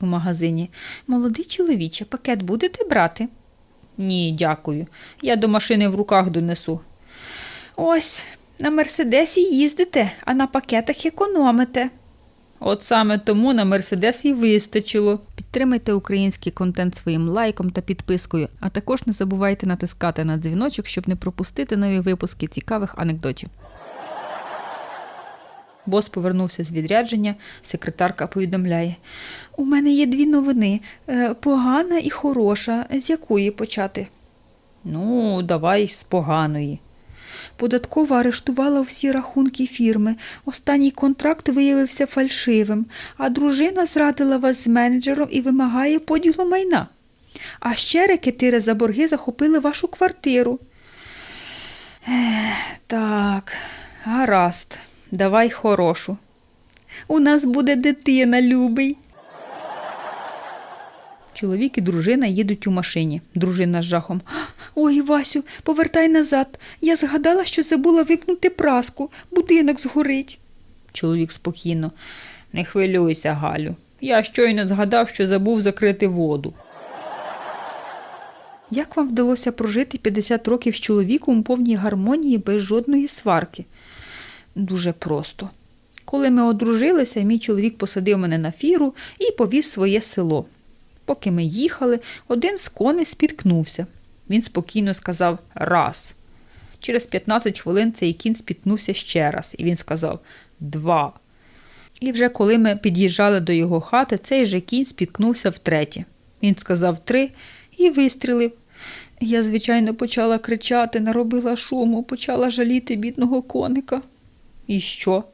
у магазині. Молодий чоловіче, пакет будете брати? Ні, дякую. Я до машини в руках донесу. Ось, на Мерседесі їздите, а на пакетах економите. От саме тому на Мерседес і вистачило. Підтримайте український контент своїм лайком та підпискою, а також не забувайте натискати на дзвіночок, щоб не пропустити нові випуски цікавих анекдотів. Бос повернувся з відрядження, секретарка повідомляє: У мене є дві новини е, погана і хороша. З якої почати? Ну, давай з поганої. Податкова арештувала всі рахунки фірми. Останній контракт виявився фальшивим, а дружина зрадила вас з менеджером і вимагає поділу майна. А ще рекетири за борги захопили вашу квартиру. Ех, так, гаразд, давай хорошу. У нас буде дитина, любий. Чоловік і дружина їдуть у машині. Дружина з жахом. Ой, Васю, повертай назад. Я згадала, що забула випнути праску. Будинок згорить. Чоловік спокійно. Не хвилюйся, Галю. Я щойно згадав, що забув закрити воду. Як вам вдалося прожити 50 років з чоловіком у повній гармонії без жодної сварки? Дуже просто. Коли ми одружилися, мій чоловік посадив мене на фіру і повіз своє село. Поки ми їхали, один з коней спіткнувся. Він спокійно сказав раз. Через 15 хвилин цей кінь спіткнувся ще раз, і він сказав два. І вже коли ми під'їжджали до його хати, цей же кінь спіткнувся втретє. Він сказав три і вистрілив. Я, звичайно, почала кричати, наробила шуму, почала жаліти бідного коника. І що?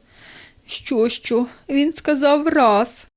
Що, що? Він сказав раз.